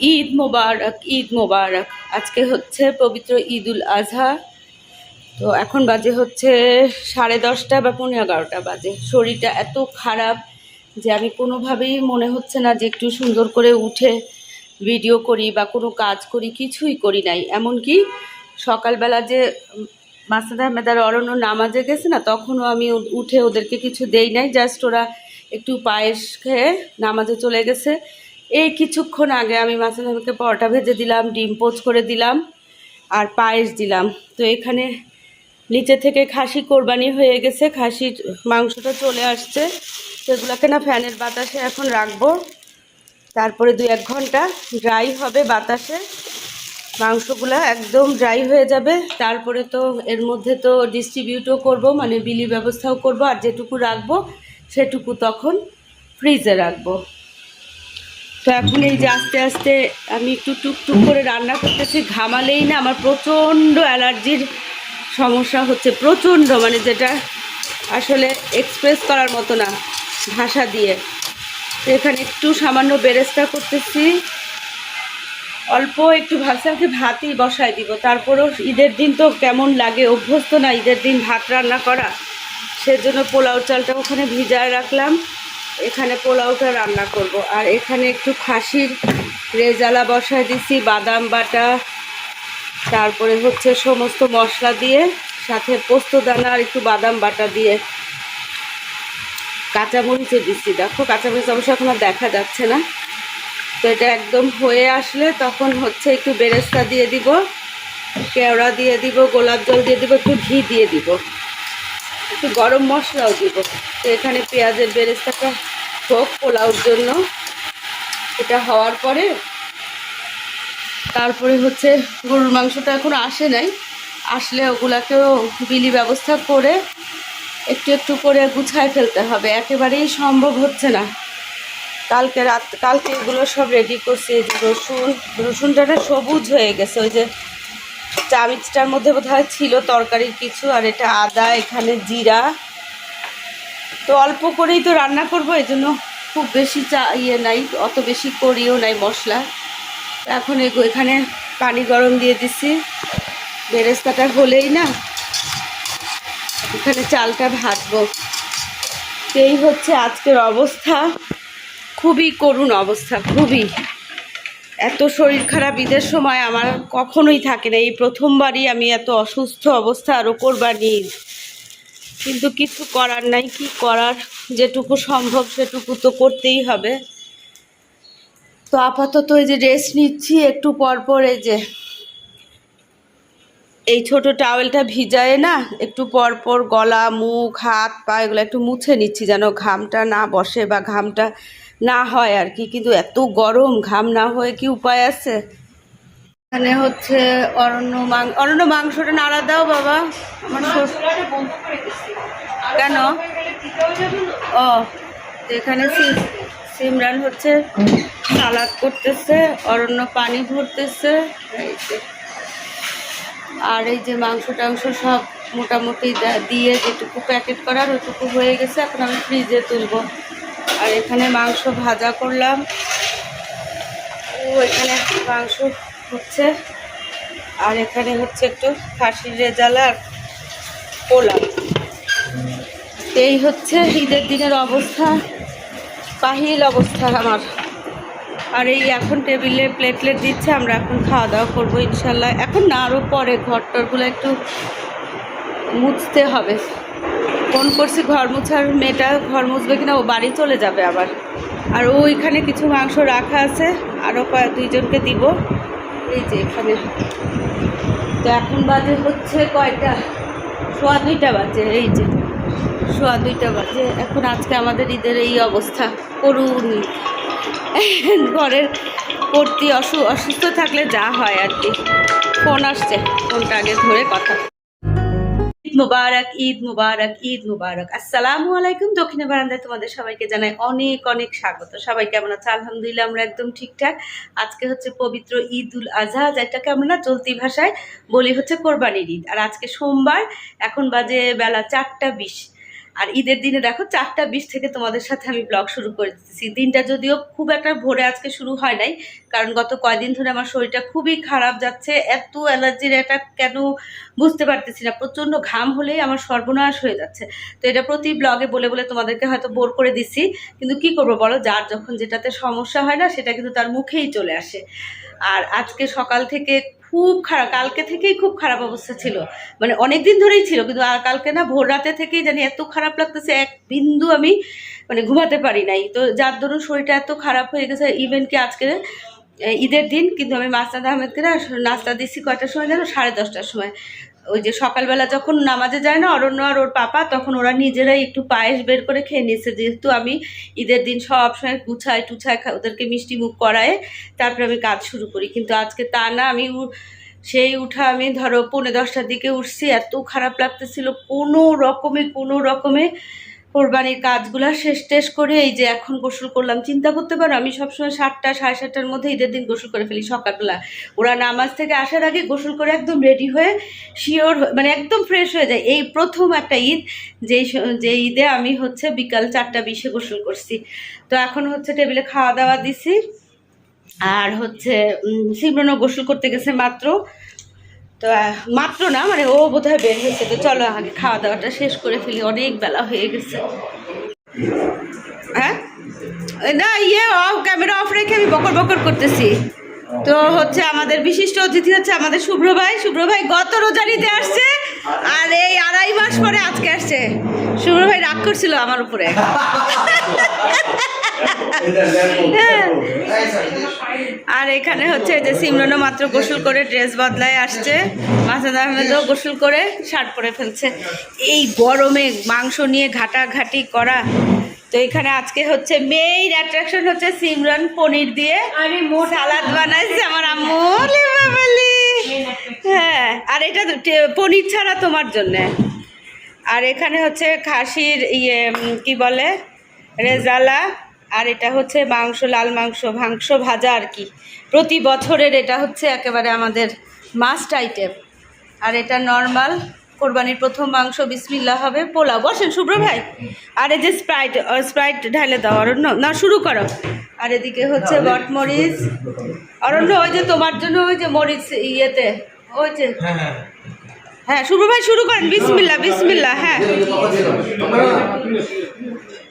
ঈদ মোবারক ঈদ মোবারক। আজকে হচ্ছে পবিত্র ঈদ উল আজহা। তো এখন বাজে হচ্ছে সাড়ে দশটা বা পনেরো এগারোটা বাজে। শরীরটা এত খারাপ যে আমি কোনোভাবেই মনে হচ্ছে না যে একটু সুন্দর করে উঠে ভিডিও করি বা কোনো কাজ করি, কিছুই করি নাই। এমনকি সকালবেলা যে মাসাদ আহমেদার অরণ্য নামাজে গেছে না, তখনও আমি উঠে ওদেরকে কিছু দেই নাই, জাস্ট ওরা একটু পায়েস খেয়ে নামাজে চলে গেছে। এই কিছুক্ষণ আগে আমি মাসাদ আহমেদকে পরোটা ভেজে দিলাম, ডিম পোচ করে দিলাম আর পায়েস দিলাম। তো এখানে নিচে থেকে খাসি কোরবানি হয়ে গেছে, খাসির মাংসটা চলে আসছে। সেগুলোকে না ফ্যানের বাতাসে এখন রাখব। তারপরে দু এক ঘণ্টা ড্রাই হবে বাতাসে। মাংসগুলো একদম ড্রাই হয়ে যাবে। তারপরে তো এর মধ্যে তো ডিস্ট্রিবিউটও করব মানে বিলি ব্যবস্থাও করব, আর যেটুকু রাখব সেটুকু তখন ফ্রিজে রাখব। তো এখন এই যে আস্তে আস্তে আমি একটু টুকটুক করে রান্না করতেছি, ঘামালেই না, আমার প্রচণ্ড অ্যালার্জির সমস্যা হচ্ছে, প্রচণ্ড মানে যেটা আসলে এক্সপ্রেস করার মতো না, ভাষা দিয়ে। তো এখানে একটু সামান্য বেরেস্তা করতেছি, অল্প একটু ভাবছি ভাতই বসাই দিব, তারপরেও ঈদের দিন তো কেমন লাগে, অভ্যস্ত না ঈদের দিন ভাত রান্না করা, সেজন্য পোলাও চালটা ওখানে ভিজায় রাখলাম। এখানে পোলাওটা রান্না করব। আর এখানে একটু খাসির রেজালা বসায় দিছি, বাদাম বাটা, তারপরে হচ্ছে সমস্ত মশলা দিয়ে, সাথে পোস্ত দানা আর একটু বাদাম বাটা দিয়ে কাঁচামরিচও দিচ্ছি দেখো, কাঁচামরিচ অবশ্য এখন আর দেখা যাচ্ছে না। তো এটা একদম হয়ে আসলে তখন হচ্ছে একটু বেরেস্তা দিয়ে দিব, কেওড়া দিয়ে দিব, গোলাপ জল দিয়ে দিব, একটু ঘি দিয়ে দিব। একটু গরম মশলাও দিব। তো এখানে পেঁয়াজের বেরেস্তাটা হোক পোলাওর জন্য। এটা হওয়ার পরে তারপরে হচ্ছে গরুর মাংসটা এখন আসে নাই। আসলে ওগুলাকেও বিলি ব্যবস্থা করে একটু একটু করে গুছায় ফেলতে হবে। একেবারেই সম্ভব হচ্ছে না। কালকে রাত, কালকে এগুলো সব রেডি করছি। রসুন, রসুনটা সবুজ হয়ে গেছে। ওই যে চামিচটার মধ্যে বোধহয় ছিল তরকারির কিছু, আর এটা আদা, এখানে জিরা। তো অল্প করেই তো রান্না করব এই জন্য খুব বেশি চা ইয়ে নাই, অত বেশি করিও নাই মশলা। এখন এখানে পানি গরম দিয়ে দিছি। বেরেস্তাটা হলেই না, এখানে চালটা ভাজবো। এই হচ্ছে আজকের অবস্থা। খুবই করুণ অবস্থা, খুবই। এত শরীর খারাপ ঈদের সময় আমার কখনোই থাকে না। এই প্রথমবারই আমি এত অসুস্থ অবস্থা আরও কোরবানি। ঈদ। কিন্তু কিছু করার নাই, কি করার? যেটুকু সম্ভব সেটুকু তো করতেই হবে। তো আপাতত এই যে রেস্ট নিচ্ছি, একটু পর পর এই যে এই ছোট টাওয়েলটা ভিজায় না, একটু পর পর গলা, মুখ, হাত, পা, এগুলো একটু মুছে নিচ্ছি যেন ঘামটা না বসে বা ঘামটা না হয় আর কি, কিন্তু এত গরম, ঘাম না হয়ে কি উপায় আছে? এখানে হচ্ছে অরণ্য মাং, অরণ্য মাংসটা নাড়া দাও বাবা, আমার কেন? ও, এখানে সিমরান হচ্ছে সালাদ করতেছে, অরণ্য পানি ভরতেছে। আর এই যে মাংস টাংস সব মোটামুটি দিয়ে যেটুকু প্যাকেট করার, ওটুকু হয়ে গেছে, এখন আমি ফ্রিজে তুলবো। আর এখানে মাংস ভাজা করলাম। ও, এখানে মাংস হচ্ছে। আর এখানে হচ্ছে একটু খাসির রেজালা আর এই হচ্ছে ঈদের দিনের অবস্থা কাহিল অবস্থা আমার। আর এই এখন টেবিলে প্লেটলেট দিচ্ছে, আমরা এখন খাওয়া দাওয়া করব ইনশাল্লাহ। এখন না আরও পরে ঘর টরগুলো একটু মুছতে হবে। ফোন করছি, ঘর মুছার মেয়েটা ঘর মুছবে কিনা, ও বাড়ি চলে যাবে আবার। আর ও ওইখানে কিছু মাংস রাখা আছে আরও কয়েক দুইজনকে দিব। এই যে এখানে। তো এখন বাজে হচ্ছে কয়টা? সোয়া দুইটা বাজে, এই যে। সোয়া দুইটা বাজে। এখন আজকে আমাদের ঈদের এই অবস্থা করুন ঘরের কর্তি অসু অসুস্থ থাকলে যা হয় আর কি। ফোন আসছে, ফোনটা আগে ধরে কথা। মুবারক, ঈদ মুবারক ঈদ মুবারক। আসসালামু আলাইকুম। দক্ষিণ বারান্দায় তোমাদের সবাইকে জানাই অনেক অনেক স্বাগত। সবাই কেমন আছে? আলহামদুলিল্লাহ, আমরা একদম ঠিকঠাক। আজকে হচ্ছে পবিত্র ঈদ উল আজহা, যেটাকে আমরা না চলতি ভাষায় বলি হচ্ছে কোরবানির ঈদ। আর আজকে সোমবার, এখন বাজে বেলা চারটা বিশ। আর ঈদের দিনে দেখো চারটা বিশ থেকে তোমাদের সাথে আমি ব্লগ শুরু করে দিচ্ছি দিনটা যদিও খুব একটা ভোরে আজকে শুরু হয় নাই, কারণ গত কয়দিন ধরে আমার শরীরটা খুবই খারাপ যাচ্ছে, এত অ্যালার্জির এটা কেন বুঝতে পারতেছি না, প্রচণ্ড ঘাম হলেই আমার সর্বনাশ হয়ে যাচ্ছে। তো এটা প্রতি ব্লগে বলে বলে তোমাদেরকে হয়তো বোর করে দিচ্ছি কিন্তু কি করব বলো, যার যখন যেটাতে সমস্যা হয় না, সেটা কিন্তু তার মুখেই চলে আসে। আর আজকে সকাল থেকে খুব খারাপ, কালকে থেকেই খুব খারাপ অবস্থা ছিল। মানে অনেক দিন ধরেই ছিল, কিন্তু আর কালকে না ভোর রাতে থেকেই জানি এত খারাপ লাগতেছে, এক বিন্দু আমি মানে ঘুমাতে পারি নাই। তো যার দরুন শরীরটা এত খারাপ হয়ে গেছে ইভেন কি আজকে ঈদের দিন, কিন্তু আমি মাস্তাদ আহমেদকে না নাস্তা দিচ্ছি কয়টার সময় জানো? সাড়ে দশটার সময়। ওই যে সকালবেলা যখন নামাজে যায় না, অরণ্য আর ওর পাপা, তখন ওরা নিজেরাই একটু পায়েস বের করে খেয়ে নিয়েছে। যেহেতু আমি ঈদের দিন সব সময় টুছায় ওদেরকে মিষ্টি মুখ করায়, তারপরে আমি কাজ শুরু করি। কিন্তু আজকে তা না, আমি সেই উঠা আমি ধরো পৌনে দশটার দিকে উঠছি, এত খারাপ লাগতেছিল। কোনো রকমে কোনো রকমে কোরবানির কাজগুলো শেষ টেস করে এই যে এখন গোসল করলাম, চিন্তা করতে পারো, আমি সবসময় সাতটা, সাড়ে সাতটার মধ্যে ঈদের দিন গোসল করে ফেলি সকালবেলা। ওরা নামাজ থেকে আসার আগে গোসল করে একদম রেডি হয়ে শিওর মানে একদম ফ্রেশ হয়ে যায়। এই প্রথম একটা ঈদ, যেই যে ঈদে আমি হচ্ছে বিকাল চারটা বিশে গোসল করছি। তো এখন হচ্ছে টেবিলে খাওয়া দাওয়া দিছি। আর হচ্ছে সিমরনও গোসল করতে গেছে মাত্র। তো মাত্র না মানে ও বোধহয় বের হয়েছে। তো চলো, আগে খাওয়া দাওয়াটা শেষ করে ফেলি। অনেক বেলা হয়ে গেছে। হ্যাঁ? না ইয়ে অফ, ক্যামেরা অফ রেখে আমি বকর বকর করতেছি। তো হচ্ছে আমাদের বিশিষ্ট অতিথি হচ্ছে আমাদের শুভ্র ভাই। শুভ্র ভাই গত রোজারিতে আসছে। আর এই আড়াই মাস পরে আজকে আসছে। শুভ্র ভাই রাগ করছিল আমার উপরে। আর এখানে হচ্ছে যে সিমরনও মাত্র গোসল করে ড্রেস বদলায় আসছে। মাসাদ আহমেদও গোসল করে শার্ট পরে ফেলছে। এই গরমে মাংস নিয়ে ঘাটাঘাটি করা। তো এখানে আজকে হচ্ছে মেইন অ্যাট্রাকশন হচ্ছে সিমরন পনির দিয়ে আরে মোট। সালাদ বানাইছে আমার আম্মু। হ্যাঁ আর এটা পনির ছাড়া তোমার জন্যে। আর এখানে হচ্ছে খাসির ইয়ে কি বলে, রেজালা, আর এটা হচ্ছে মাংস, লাল মাংস মাংস ভাজা আর কি। প্রতি বছরের এটা হচ্ছে একেবারে আমাদের মাস্ট আইটেম। আর এটা নর্মাল কোরবানির প্রথম মাংস বিসমিল্লা হবে পোলাও। বসেন শুভ্র ভাই। আর এই যে স্প্রাইট স্প্রাইট ঢালে দাও অরণ্য। না শুরু করো। আর এদিকে হচ্ছে বটমরিচ অরণ্য ওই যে তোমার জন্য ওই যে মরিচ ইয়েতে ওই যে হ্যাঁ শুভ্র ভাই শুরু করেন। বিসমিল্লা বিসমিল্লা হ্যাঁ।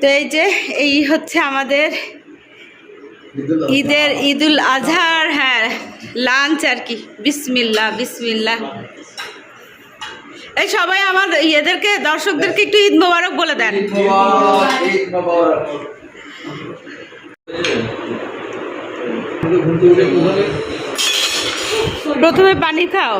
তো এই যে এই হচ্ছে আমাদের ঈদের ঈদুল আজহার হ্যাঁ লাঞ্চ আর কি। বিসমিল্লা বিসমিল্লা এই সবাই আমার ইয়েদেরকে দর্শকদেরকে একটু ঈদ মোবারক বলে দেন। প্রথমে পানি খাও।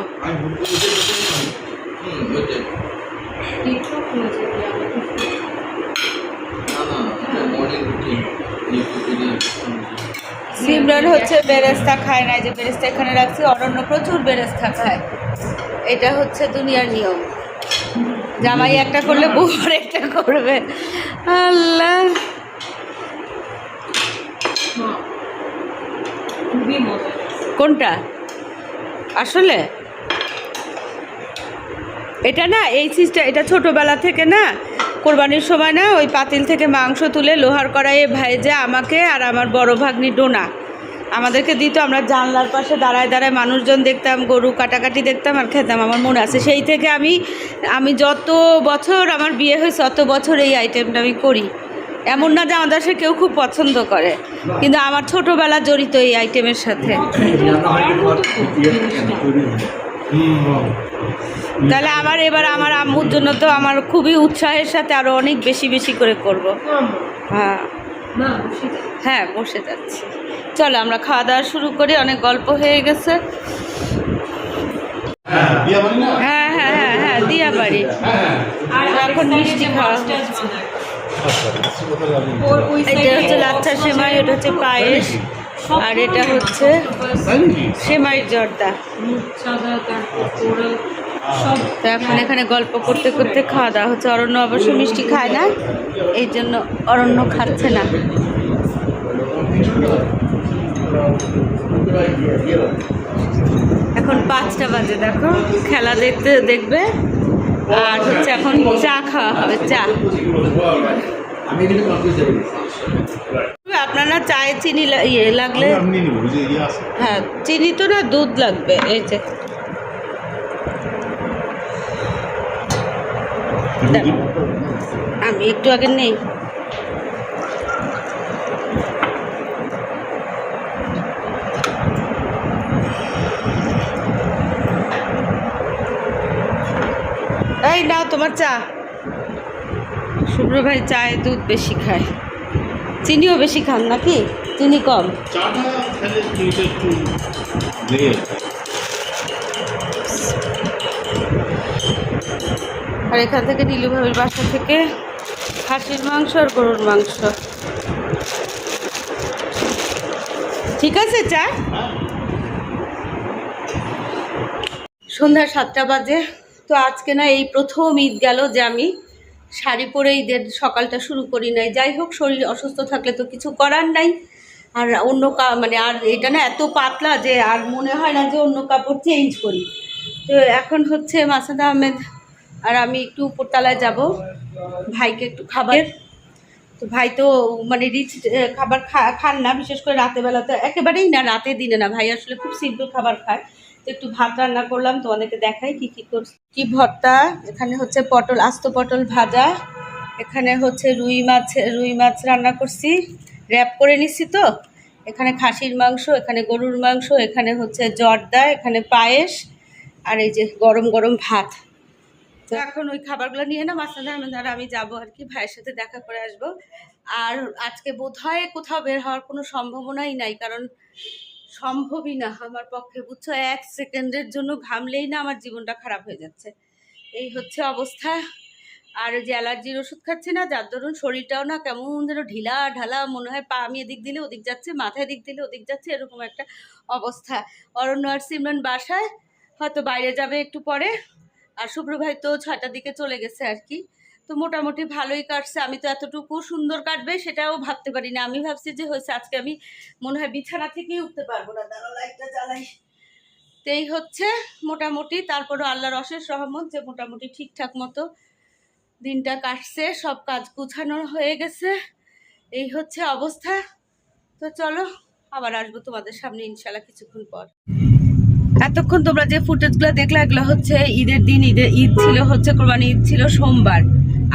সিমরান হচ্ছে বেরেস্তা খায় না যে বেরেস্তা এখানে রাখছি অরণ্য প্রচুর বেরেস্তা খায়। এটা হচ্ছে দুনিয়ার নিয়ম। জামাই একটা করলে বউ একটা করবে। আল্লাহ। কোনটা? আসলে? এটা না, এই সিস্টেম এটা ছোটোবেলা থেকে না, কোরবানির সময় না, ওই পাতিল থেকে মাংস তুলে লোহার কড়াইয়ে ভাইজে আমাকে আর আমার বড় ভাগ্নি ডোনা। আমাদেরকে দিত আমরা জানলার পাশে দাঁড়ায় দাঁড়ায় মানুষজন দেখতাম গরু কাটাকাটি দেখতাম আর খেতাম আমার মনে আছে। সেই থেকে আমি আমি যত বছর আমার বিয়ে হয়েছে অত বছর এই আইটেমটা আমি করি। এমন না যে আমাদের সে কেউ খুব পছন্দ করে কিন্তু আমার ছোটোবেলা জড়িত এই আইটেমের সাথে। তাহলে আমার এবার আমার আম্মুর জন্য তো আমার খুবই উৎসাহের সাথে আরও অনেক বেশি বেশি করে করব। হ্যাঁ। হ্যাঁ বসে যাচ্ছি। চলো, আমরা খাওয়া দাওয়া শুরু করি, অনেক গল্প হয়ে গেছে। হ্যাঁ হ্যাঁ হ্যাঁ হ্যাঁ আর এখন মিষ্টি খাওয়া এটা হচ্ছে লাচ্ছা সেমাই, এটা হচ্ছে পায়েস, আর এটা হচ্ছে সেমাই জর্দা। এখন এখানে গল্প করতে করতে খাওয়া দাওয়া হচ্ছে। অরণ্য অবশ্য মিষ্টি খায় না, এই জন্য অরণ্য খাচ্ছে না। এখন পাঁচটা বাজে দেখো। খেলা দেখতে দেখবে। আর হচ্ছে এখন চা খাওয়া হবে চা। আপনারা চায়ে চিনি ইয়ে লাগলে ইয়ে হ্যাঁ চিনি তো না দুধ লাগবে এই যে। আমি একটু আগে নেই। এই, নাও তোমার চা। শুভ্র ভাই চায়ে দুধ বেশি খায়। চিনিও বেশি খান নাকি? চিনি কম। আর এখান থেকে নীলু ভাবির বাসা থেকে খাসির মাংস আর গরুর মাংস। ঠিক আছে, চা? সন্ধ্যা সাতটা বাজে। তো আজকে না এই প্রথম ঈদ গেল যে আমি শাড়ি পরে ঈদের সকালটা শুরু করি নাই। যাই হোক শরীর অসুস্থ থাকলে তো কিছু করার নাই। আর অন্য কা মানে আর এটা না এত পাতলা যে আর মনে হয় না যে অন্য কাপড় চেঞ্জ করি। তো এখন হচ্ছে মাসাদ আহমেদ আর আমি একটু উপরতলায় যাব। ভাইকে একটু খাবার তো ভাই তো মানে রিচ খাবার খা- খান না বিশেষ করে রাতে বেলাতে। একেবারেই না রাতে দিনে না। ভাই আসলে খুব সিম্পল খাবার খায়। তো একটু ভাত রান্না করলাম, তোমাদেরকে দেখাই কি কি করছি। কি ভর্তা, এখানে হচ্ছে পটল, আস্ত পটল ভাজা, এখানে হচ্ছে রুই মাছ রুই মাছ রান্না করছি র্যাপ করে নিচ্ছি তো। এখানে খাসির মাংস, এখানে গরুর মাংস, এখানে হচ্ছে জর্দা, এখানে পায়েস, আর এই যে গরম গরম ভাত। তো এখন ওই খাবারগুলো নিয়ে না মাসাদ আহমেদ আর আমি যাব আর কি, ভাইয়ের সাথে দেখা করে আসব। আর আজকে বোধ হয় কোথাও বের হওয়ার কোনো সম্ভাবনাই নাই, কারণ সম্ভবই না আমার পক্ষে, বুঝছ? এক সেকেন্ডের জন্য ঘামলেই না আমার জীবনটা খারাপ হয়ে যাচ্ছে। এই হচ্ছে অবস্থা। আর যে অ্যালার্জির ওষুধ খাচ্ছি না, যার দরুন শরীরটাও না কেমন যেন ঢিলা ঢালা, মনে হয় পা আমি এদিক দিলে ওদিক যাচ্ছে, মাথায় দিক দিলে ওদিক যাচ্ছে, এরকম একটা অবস্থা। অরণ্য আর সিমরান বাসায়, হয়তো বাইরে যাবে একটু পরে। আর শুভ্র ভাই তো ছয়টার দিকে চলে গেছে আর কি। তো মোটামুটি ভালোই কাটছে। আমি তো এতটুকু সুন্দর কাটবে সেটাও ভাবতে পারি না। আমি ভাবছি যে হয়েছে, আজকে আমি মনে হয় বিছানা থেকেই উঠতে পারব না। দাঁড়াও, লাইটটা জ্বালাই। তো এই হচ্ছে মোটামুটি। তারপরও আল্লাহর অশেষ রহমত যে মোটামুটি ঠিকঠাক মতো দিনটা কাটছে, সব কাজ গুছানো হয়ে গেছে। এই হচ্ছে অবস্থা। তো চলো, আবার আসব তোমাদের সামনে ইনশাল্লাহ কিছুক্ষণ পর। এতক্ষণ তোমরা যে ফুটেজগুলো দেখলে, এগুলো হচ্ছে ঈদের দিন, ঈদের ঈদ ছিল হচ্ছে কোরবানি ঈদ ছিল সোমবার,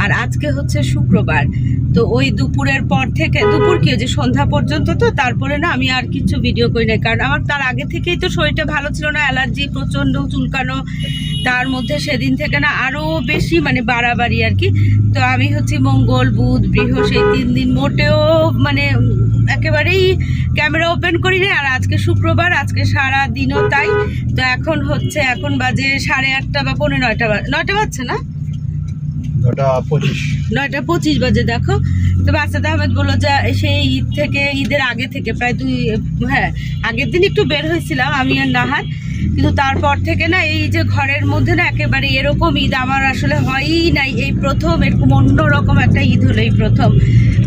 আর আজকে হচ্ছে শুক্রবার। তো ওই দুপুরের পর থেকে, দুপুর কি যে সন্ধ্যা পর্যন্ত তো, তারপরে না আমি আর কিছু ভিডিও করি নাই। কারণ আমার তার আগে থেকেই তো শরীরটা ভালো ছিল না, অ্যালার্জি প্রচণ্ড, চুলকানো, তার মধ্যে সেদিন থেকে না আরও বেশি মানে বাড়াবাড়ি আর কি। তো আমি হচ্ছে মঙ্গল, বুধ বৃহ সেই তিন দিন মোটেও মানে একেবারেই ক্যামেরা ওপেন করি না আর আজকে শুক্রবার আজকে সারা দিনও তাই। তো এখন হচ্ছে এখন বাজে সাড়ে আটটা বা পৌনে নয়টা নয়টা বাজছে না? নয়টা পঁচিশ। বাজে দেখো। তো বাচ্চাদ আহমেদ বলল যে সেই ঈদ থেকে ঈদের আগে থেকে প্রায় দুই হ্যাঁ আগের দিন একটু বের হয়েছিলাম আমি আর নাহার। কিন্তু তারপর থেকে না এই যে ঘরের মধ্যে না একেবারে এরকম ঈদ আমার আসলে হয়ই নাই। এই প্রথম এরকম অন্যরকম একটা ঈদ হলো এই প্রথম।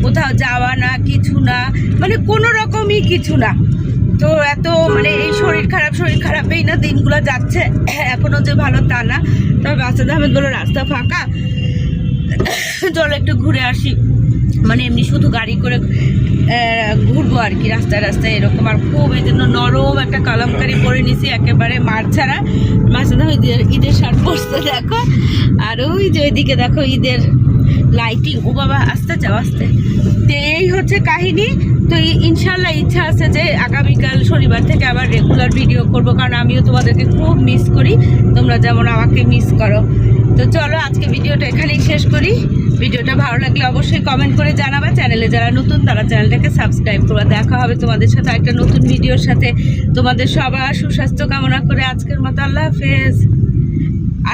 কোথাও যাওয়া না, কিছু না মানে কোনো রকমই কিছু না। তো এত মানে এই শরীর খারাপ, শরীর খারাপেই না দিনগুলো যাচ্ছে, এখনও যে ভালো তা না। তবে বাচ্চাদ আহমেদ বলল রাস্তা ফাঁকা, চলো একটু ঘুরে আসি। মানে এমনি শুধু গাড়ি করে ঘুরবো আর কি, রাস্তায় রাস্তায় এরকম। আর খুব এই জন্য নরম একটা কালামকারি পরে নিছি, একেবারে মার ছাড়া। না ঈদের ঈদের শার্ট পরতে দেখো। আর ওই যে ওইদিকে দেখো, ঈদের লাইটিং ও বাবা, আস্তে যাও, আস্তে। তো এই হচ্ছে কাহিনী। তো ইনশাল্লাহ ইচ্ছা আছে যে আগামীকাল শনিবার থেকে আবার রেগুলার ভিডিও করব, কারণ আমিও তোমাদেরকে খুব মিস করি। তোমরা যেমন আমাকে মিস করো। তো চলো, আজকে ভিডিওটা এখানেই শেষ করি। ভিডিওটা ভালো লাগলে অবশ্যই কমেন্ট করে জানাবা। চ্যানেলে যারা নতুন, তারা চ্যানেলটাকে সাবস্ক্রাইব করবা। দেখা হবে তোমাদের সাথে একটা নতুন ভিডিওর সাথে। তোমাদের সবার সুস্বাস্থ্য কামনা করে আজকের মতো আল্লাহ হাফেজ।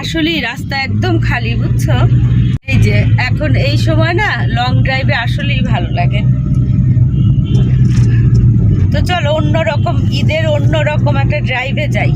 আসলেই রাস্তা একদম খালি, বুঝছ? এই যে, এখন এই সময় না লং ড্রাইভে আসলেই ভালো লাগে। তো চলো, অন্যরকম, ঈদের অন্যরকম একটা ড্রাইভে যাই।